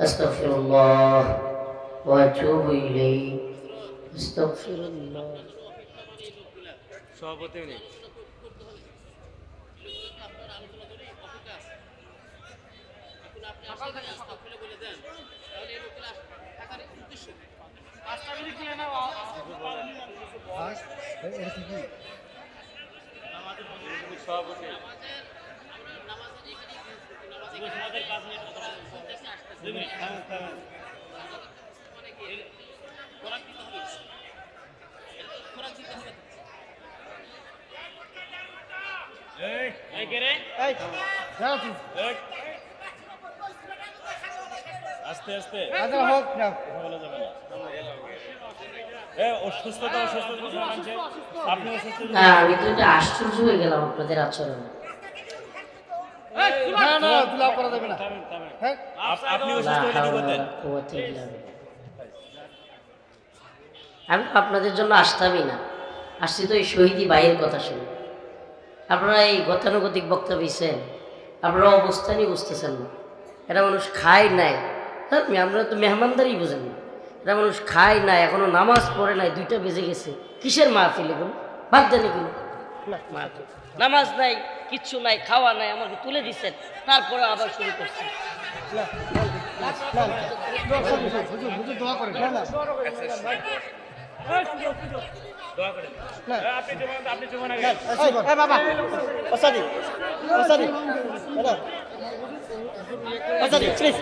أستغفر الله وأتوب إليه أستغفر الله সভাপতি উনি সভাপতি আস্তে আস্তে হোক না আমি তো আশ্চর্য হয়ে গেলাম আপনাদের আচরণে না না করা যাবে না। হ্যাঁ? আপ- আপনি অসুস্থ হলে কি করতেন ওয়ালা কুওয়াতা ইল্লা বিল্লাহ। আমি তো আপনাদের জন্য আসতামই না। আসছি তো এই শহীদি ভাইয়ের কথা শুনে। আপনারা এই গতানুগতিক বক্তব্য দিচ্ছেন। আপনারা অবস্থানই বুঝতেছেন না। এটা মানুষ খায় নাই। হ্যাঁ আমরা তো মেহমানদারি বুঝেন না। এটা মানুষ খায় নাই এখনও নামাজ পড়ে নাই দুইটা বেজে গেছে। কিসের মাহফিল এগুলো? বাদ দেন এগুলো। নামাজ নাই। কিচ্ছু নাই, খাওয়া নাই, আমাকে তুলে দিচ্ছেন তারপরে আবার শুরু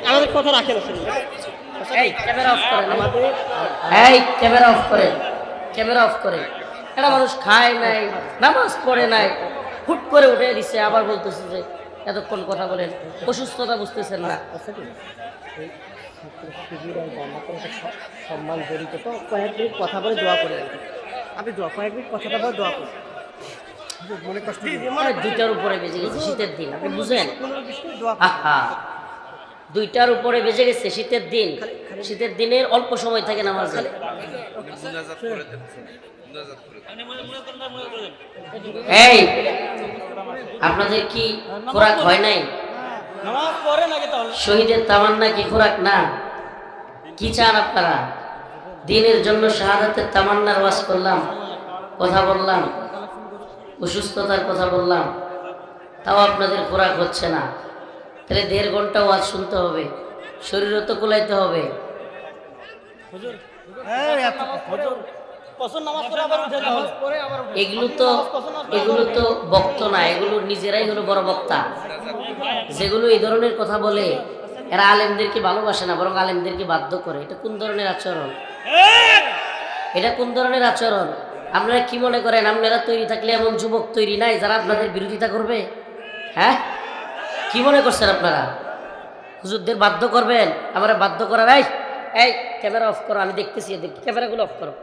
আমাদের কথা ক্যামেরা অফ এই ক্যামেরা অফ করেন। ক্যামেরা অফ একটা মানুষ খায় নাই, নামাজ পড়ে নাই। হুট করে উঠে দিচ্ছে আবার বলতেছে যে এতক্ষণ কথা বলেন। অসুস্থতা বুঝতেছেন না। সম্মান জড়িত তো কয়েক মিনিট কথা বলে দোয়া করে আপনি দোয়া কয়েক মিনিট কথাটা বলে দোয়া করুন। মনে কষ্ট দুইটার উপরে বেজে গেছে শীতের দিন আপনি বুঝেন? দোয়া দুইটার উপরে বেজে গেছে শীতের দিন। শীতের দিনের অল্প সময় থাকে নামাজে। এই আপনাদের কি খোরাক হয় নাই? শহীদের তামান্না কি খোরাক? না। কি চান আপনারা? দিনের জন্য শাহাদাতের তামান্নার ওয়াজ করলাম কথা বললাম অসুস্থতার কথা বললাম তাও আপনাদের খোরাক হচ্ছে না। তাহলে দেড় ঘণ্টা ওয়াজ শুনতে হবে শরীরও তো কোলাইতে হবে। এগুলো তো এগুলো তো বক্ত না এগুলো নিজেরাই হলো বড় বক্তা। যেগুলো এই ধরনের কথা বলে এরা আলেমদেরকে ভালোবাসে না বরং আলেমদেরকে বাধ্য করে। এটা কোন ধরনের আচরণ? এটা কোন ধরনের আচরণ? আপনারা কি মনে করেন আপনারা তৈরি থাকলে এমন যুবক তৈরি নাই যারা আপনাদের বিরোধিতা করবে? হ্যাঁ? কি মনে করছেন আপনারা? হুজুরদের বাধ্য করবেন? আমরা বাধ্য করার এই এই ক্যামেরা অফ করো আমি দেখতেছি ক্যামেরাগুলো অফ করো।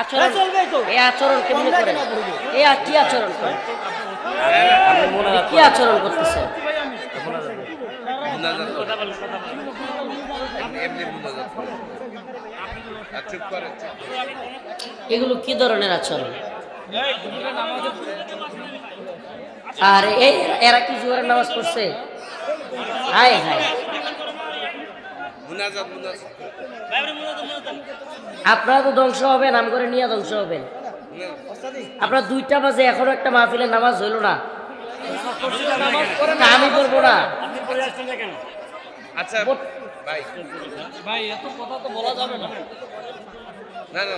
আচরণ এই আচরণ কেমনে করেন? এই আর কি আচরণ করেন? কি আচরণ করতেছেন? এগুলো কি ধরনের আচরণ? আর এই এরা কি জোয়ারের নামাজ পড়ছে? হায় হায়। আপনারা তো ধ্বংস হবেন নাম করে নিয়ে ধ্বংস হবেন। আপনার দুইটা বাজে এখনও একটা মাহফিলের নামাজ হইল না। আমি করব না। আপনি পড়ে আসছেন না কেন আচ্ছা ভাই। ভাই এত কথা তো বলা যাবে না। না না।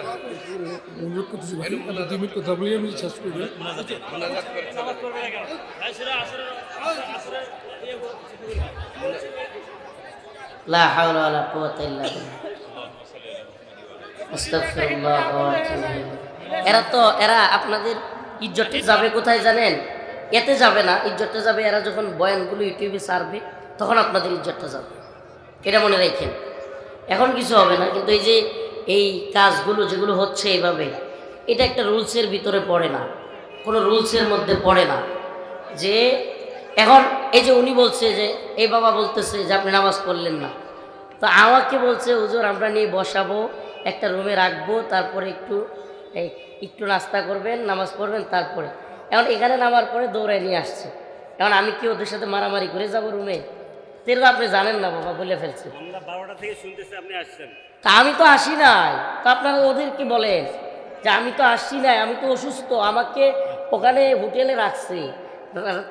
দুই মিনিট কথা বিল্লাহ। আস্তাগফিরুল্লাহ ওয়া আতুবু ইলাইহি। এরা তো, এরা আপনাদের ইজ্জতটা যাবে কোথায় জানেন? এতে যাবে না ইজ্জতটা যাবে এরা যখন বয়ানগুলো ইউটিউবে ছাড়বে, তখন আপনাদের ইজ্জতটা যাবে। এটা মনে রাখেন। এখন কিছু হবে না, কিন্তু এই যে এই কাজগুলো যেগুলো হচ্ছে এইভাবে, এটা একটা রুলসের ভিতরে পড়ে না। কোনো রুলসের মধ্যে পড়ে না যে এখন এই যে উনি বলছে যে এই বাবা বলতেছে যে আপনি নামাজ পড়লেন না। তো আমাকে বলছে হুজুর আমরা নিয়ে বসাবো একটা রুমে রাখব তারপরে একটু এই একটু নাস্তা করবেন নামাজ পড়বেন তারপরে। এখন এখানে নামার পরে দৌড়ায় নিয়ে আসছে। এখন আমি কি ওদের সাথে মারামারি করে যাব রুমে? তেরো আপনি জানেন না বাবা বলে ফেলছে। বারোটা থেকে শুনতেছি আপনি আসছেন। তা আমি তো আসি নাই। তো আপনারা ওদের কি বলেন? যে আমি তো আসছি নাই আমি তো অসুস্থ আমাকে ওখানে হোটেলে রাখছি।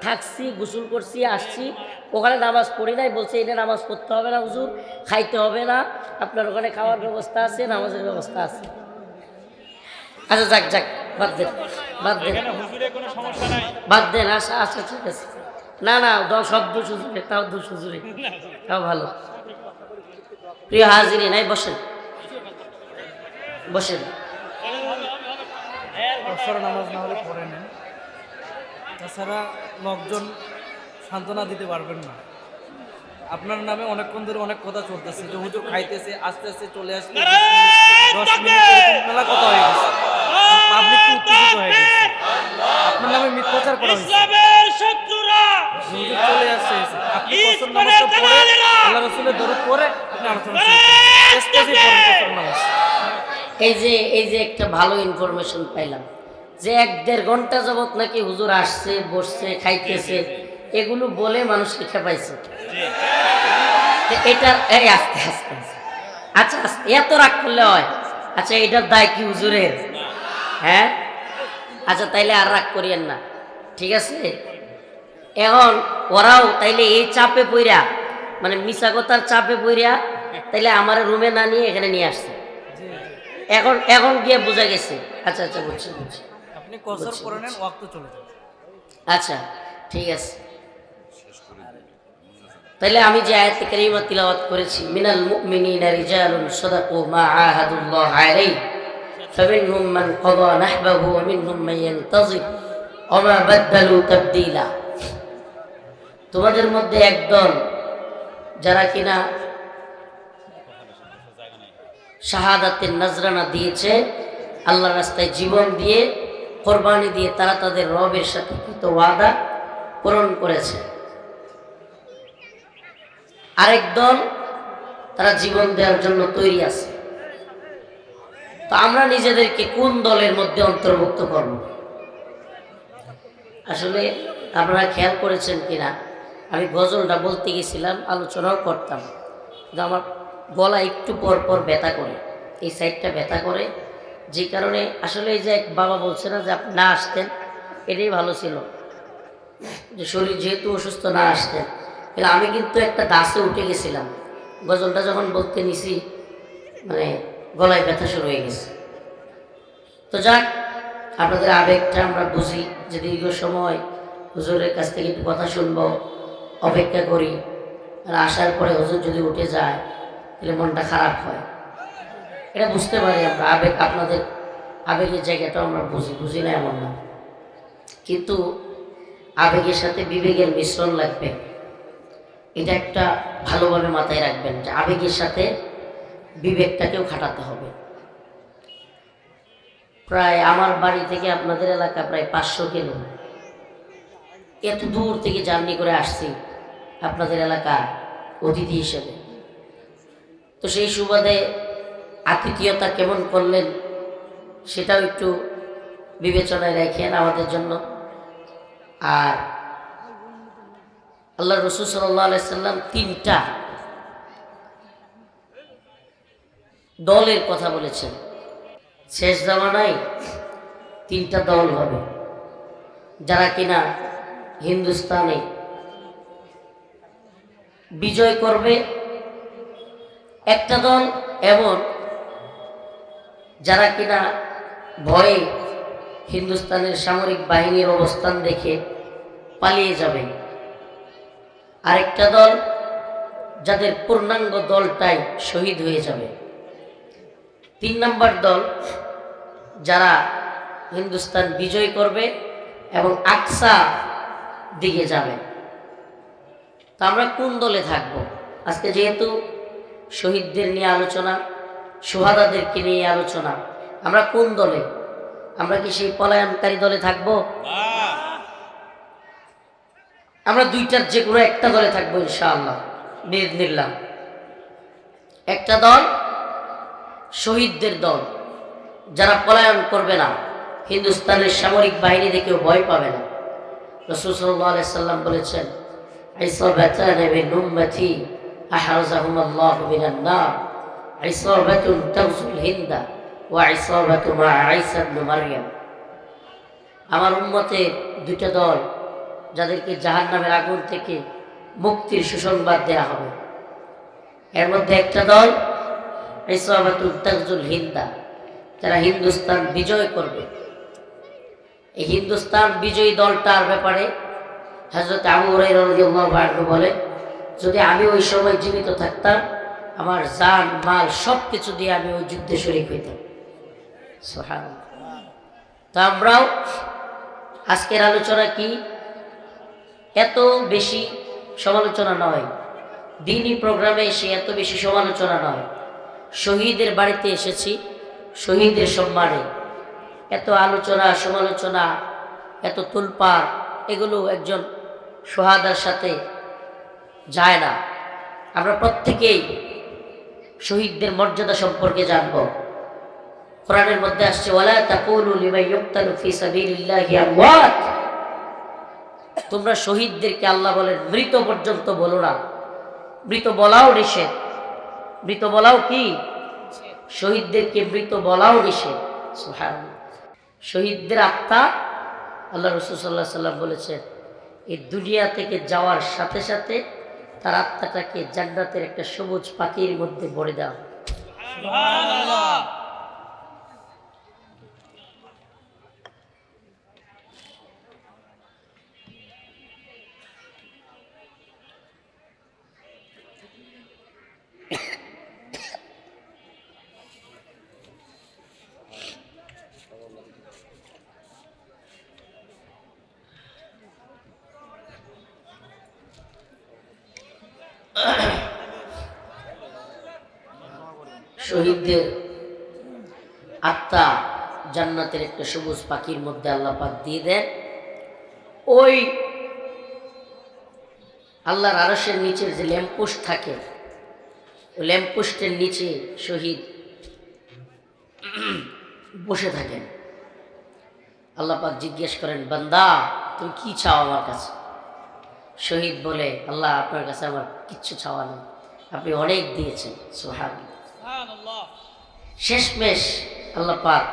থাকছি গোসল করছি আসছি। ওখানে নামাজ পড়ি নাই বলছে এটা নামাজ পড়তে হবে না হুজুর খাইতে হবে না। আপনার ওখানে খাওয়ার ব্যবস্থা আছে নামাজের ব্যবস্থা আছে। আচ্ছা যাক যাক বাদ দেন বাদ দেন। বাদ দেন আচ্ছা আচ্ছা ঠিক আছে। না না দ- সব দোষ হুজুরে তাও দোষ হুজুরে তাও ভালো। প্রিয় হাজিরি নাই বসেন। বসেন। নামাজ না হলে পড়ে নেন। তাছাড়া লোকজন সান্ত্বনা দিতে পারবেন না। আপনার নামে অনেকক্ষণ ধরে অনেক কথা চলতেছে যে হুজুর খাইতেছে আস্তে আস্তে চলে আসতে দশ মিনিট মেলা কথা হয়ে গেছে। পাবলিক উত্তেজিত হয়ে গেছে। আপনার নামে মিথ্যাচার করা হয়েছে। হুজুর চলে আসছে আপনি কসর নামাজটা পড়ে আল্লাহ রসুলের দরুদ পড়ে আপনি আলোচনা এই যে এই যে একটা ভালো ইনফরমেশন পাইলাম। যে এক দেড় ঘণ্টা যাবত নাকি হুজুর আসছে বসছে খাইতেছে এগুলো বলে মানুষকে খেপাইছে তো এটার এই আস্তে আস্তে আস্তে। আচ্ছা আস্তে এত রাগ করলে হয়। আচ্ছা এটার দায় কি হুজুরের? হ্যাঁ? আচ্ছা তাইলে আর রাগ করিয়েন না। ঠিক আছে? এখন ওরাও তাইলে এই চাপে পইরা মানে মিশাগতার চাপে পইরা তাইলে আমার রুমে না নিয়ে এখানে নিয়ে আসছে। এখন এখন গিয়ে বোঝা গেছে। আচ্ছা আচ্ছা বুঝছি বুঝছি। আপনি কসর করে নেন ওয়াক্ত চলে যাবে আচ্ছা ঠিক আছে তাহলে আমি যে আয়াত কারিমা তিলাওয়াত করেছি মিনাল মুমিনিনা রিজালুন সাদাকু মা আহাদুল্লাহ আলাইহি فمنهم من قضى نحبه ومنهم من ينتظر وما بدلوا تبديلا তোমাদের মধ্যে একদল যারা কিনা শাহাদাতের নজরানা দিয়েছে আল্লাহ রাস্তায় জীবন দিয়ে কোরবানি দিয়ে তারা তাদের রবের সাথে কৃত ওয়াদা পূরণ করেছে। আরেক দল তারা জীবন দেওয়ার জন্য তৈরি আছে। তো আমরা নিজেদেরকে কোন দলের মধ্যে অন্তর্ভুক্ত করব? আসলে আপনারা খেয়াল করেছেন কিনা? আমি গজলটা বলতে গেছিলাম, আলোচনাও করতাম। কিন্তু আমার গলা একটু পর পর ব্যথা করে। এই সাইডটা ব্যথা করে। যে কারণে আসলে এই যে এক বাবা বলছে না যে আপনি না আসতেন, এটাই ভালো ছিল। যে শরীর যেহেতু অসুস্থ না আসতেন। কিন্তু আমি কিন্তু একটা দাসে উঠে গেছিলাম। গজলটা যখন বলতে নিছি মানে গলায় ব্যথা শুরু হয়ে গেছে। তো যাক, আপনাদের আবেগটা আমরা বুঝি যে দীর্ঘ সময় হুজুরের কাছ থেকে একটু কথা শুনব, অপেক্ষা করি। আর আসার পরে হুজুর যদি উঠে যায়, তাহলে মনটা খারাপ হয়। এটা বুঝতে পারি আমরা, আবেগ, আপনাদের আবেগের জায়গাটাও আমরা বুঝি বুঝি না এমন না। কিন্তু আবেগের সাথে বিবেকের মিশ্রণ লাগবে। এটা একটা ভালোভাবে মাথায় রাখবেন যে আবেগের সাথে বিবেকটাকেও খাটাতে হবে। প্রায় আমার বাড়ি থেকে আপনাদের এলাকা প্রায় পাঁচশো কিলো। এত দূর থেকে জার্নি করে আসছি আপনাদের এলাকা অতিথি হিসেবে। তো সেই সুবাদে আতিথিয়তা কেমন করলেন, সেটাও একটু বিবেচনায় রাখেন আমাদের জন্য। আর আল্লাহ রসুল সাল্লাম তিনটা দলের কথা বলেছেন। শেষ জামানায় তিনটা দল হবে। যারা কিনা হিন্দুস্তানে বিজয় করবে, একটা দল এমন যারা কিনা ভয়ে হিন্দুস্তানের সামরিক বাহিনীর অবস্থান দেখে পালিয়ে যাবে। আরেকটা দল যাদের পূর্ণাঙ্গ দলটাই শহীদ হয়ে যাবে। তিন নম্বর দল যারা হিন্দুস্তান বিজয় করবে এবং আকসা দিকে যাবে। তো আমরা কোন দলে থাকব? আজকে যেহেতু শহীদদের নিয়ে আলোচনা সোহাদাদেরকে নিয়ে আলোচনা। আমরা কোন দলে? আমরা কি সেই পলায়নকারী দলে থাকব? আমরা দুইটার যে কোনো একটা দলে থাকব ইনশাআল্লাহ নির্নিল্লাম একটা দল শহীদদের দল, যারা পলায়ন করবে না, হিন্দুস্তানের সামরিক বাহিনী দেখেও ভয় পাবে না। রসুল সাল্লাহ সাল্লাম বলেছেন, আইসা বেচা নেবে নুম্মাথি আহারজাহুমাল্লাহ মিনান্না عصابة تغزو الهند وعصابة مع عيسى بن مريم আমার উম্মতের দুটো দল যাদেরকে জাহান নামের আগুন থেকে মুক্তির সুসংবাদ দেয়া হবে এর মধ্যে একটা দল ইসলামাতুল তাকজুল হিন্দা যারা হিন্দুস্তান বিজয় করবে এই হিন্দুস্তান বিজয়ী দলটার ব্যাপারে হজরত আবু রাইরাহ বলে যদি আমি ওই সময় জীবিত থাকতাম আমার জান, মাল সব কিছু দিয়ে আমি ওই যুদ্ধে শরিক হইতাম। সোহান তো আমরাও আজকের আলোচনা কি? এত বেশি সমালোচনা নয়। দিনই প্রোগ্রামে এসে এত বেশি সমালোচনা নয়। শহীদের বাড়িতে এসেছি, শহীদের সম্মানে। এত আলোচনা, সমালোচনা, এত তুলপার এগুলো একজন সোহাদার সাথে যায় না। আমরা প্রত্যেকেই শহীদদের মর্যাদা সম্পর্কে জানব। কোরআনের মধ্যে আসছে তোমরা শহীদদেরকে আল্লাহ বলেন, মৃত পর্যন্ত বলো না। মৃত বলাও নিষেধ। মৃত বলাও কি? শহীদদেরকে মৃত বলাও নিষেধ। শহীদদের আত্মা, আল্লাহ রসুল সাল্লাহ সাল্লাম বলেছেন, এই দুনিয়া থেকে যাওয়ার সাথে সাথে তার আত্মাটাকে জান্নাতের একটা সবুজ পাখির মধ্যে ভরে দেওয়া হয়। শহীদদের আত্মা জান্নাতের একটা সবুজ পাখির মধ্যে আল্লাহ পাক দিয়ে দেন। ওই আল্লাহর আরসের নিচের যে ল্যাম্পোস্ট থাকে, ওই ল্যাম্পোস্টের নিচে শহীদ বসে থাকেন। আল্লাহ পাক জিজ্ঞেস করেন, বান্দা, তুমি কি চাও আমার কাছে? শহীদ বলে, আল্লাহ, আপনার কাছে আমার কিচ্ছু চাওয়া নেই। আপনি অনেক দিয়েছেন সোহান শেষমেশ আল্লাহ পাক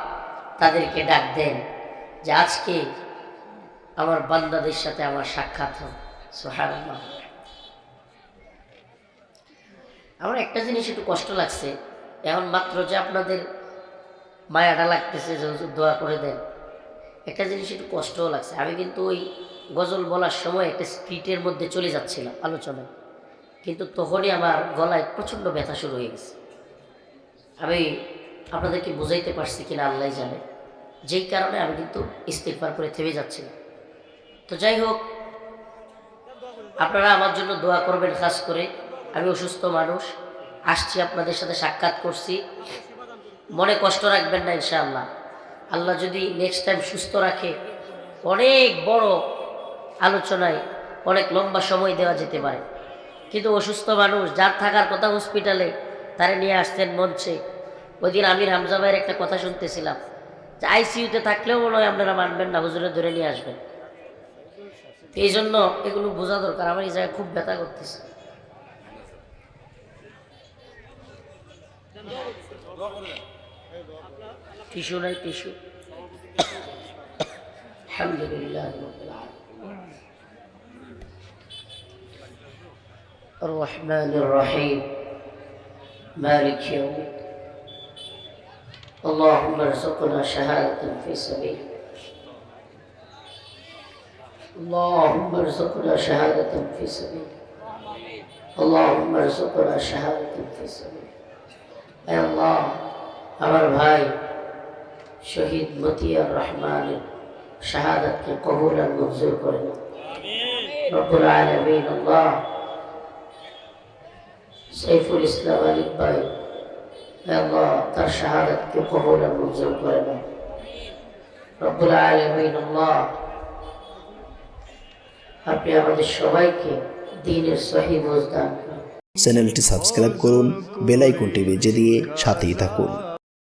তাদেরকে ডাক দেন যে আজকে আমার বান্দাদের সাথে আমার সাক্ষাৎ হোক। সোহান আমার একটা জিনিস একটু কষ্ট লাগছে। এখন মাত্র যে আপনাদের মায়াটা লাগতেছে যে দোয়া করে দেন, একটা জিনিস একটু কষ্টও লাগছে। আমি কিন্তু ওই গজল বলার সময় একটা স্পিডের মধ্যে চলে যাচ্ছিলাম আলোচনায়। কিন্তু তখনই আমার গলায় প্রচণ্ড ব্যথা শুরু হয়ে গেছে। আমি আপনাদেরকে বুঝাইতে পারছি কিনা আল্লাহ জানে। যেই কারণে আমি কিন্তু ইস্তেকবার করে থেমে যাচ্ছিলাম তো যাই হোক, আপনারা আমার জন্য দোয়া করবেন খাস করে। আমি অসুস্থ মানুষ, আসছি আপনাদের সাথে সাক্ষাৎ করছি। মনে কষ্ট রাখবেন না ইনশাআল্লাহ। আল্লাহ যদি নেক্সট টাইম সুস্থ রাখে, অনেক বড় আলোচনায় অনেক লম্বা সময় দেওয়া যেতে পারে। কিন্তু অসুস্থ মানুষ, যার থাকার কথা হসপিটালে তারে নিয়ে আসতেন মঞ্চে ওই দিন আমির হামজা ভাইয়ের একটা কথা শুনতেছিলাম যে আইসিইউতে থাকলেও মনে হয় আপনারা মানবেন না হুজুরে ধরে নিয়ে আসবেন তো এই জন্য এগুলো বোঝা দরকার আমার এই জায়গায় খুব ব্যথা করতেছে টিস্যু নাই টিস্যু আলহামদুলিল্লাহ রবিল আলামিন। الرحمن الرحيم مالك يوم اللهم ارزقنا شهادة في سبيلك. اللهم ارزقنا شهادة في سبيلك. اللهم ارزقنا شهادة في سبيلك. يا الله আমার ভাই শহীদ মতিয়ার রহমানের শাহাদাতকে কবুল আর মঞ্জুর করে না আলমিন আল্লাহ সাইফুল ইসলাম আলী ভাই তার শাহাদাতকে কবল মঞ্জুর করে আল্লাহ, আপনি আমাদের সবাইকে দিনের সহি বুঝদান চ্যানেলটি সাবস্ক্রাইব করুন, বেল আইকনটি বেজে দিয়ে সাথেই থাকুন।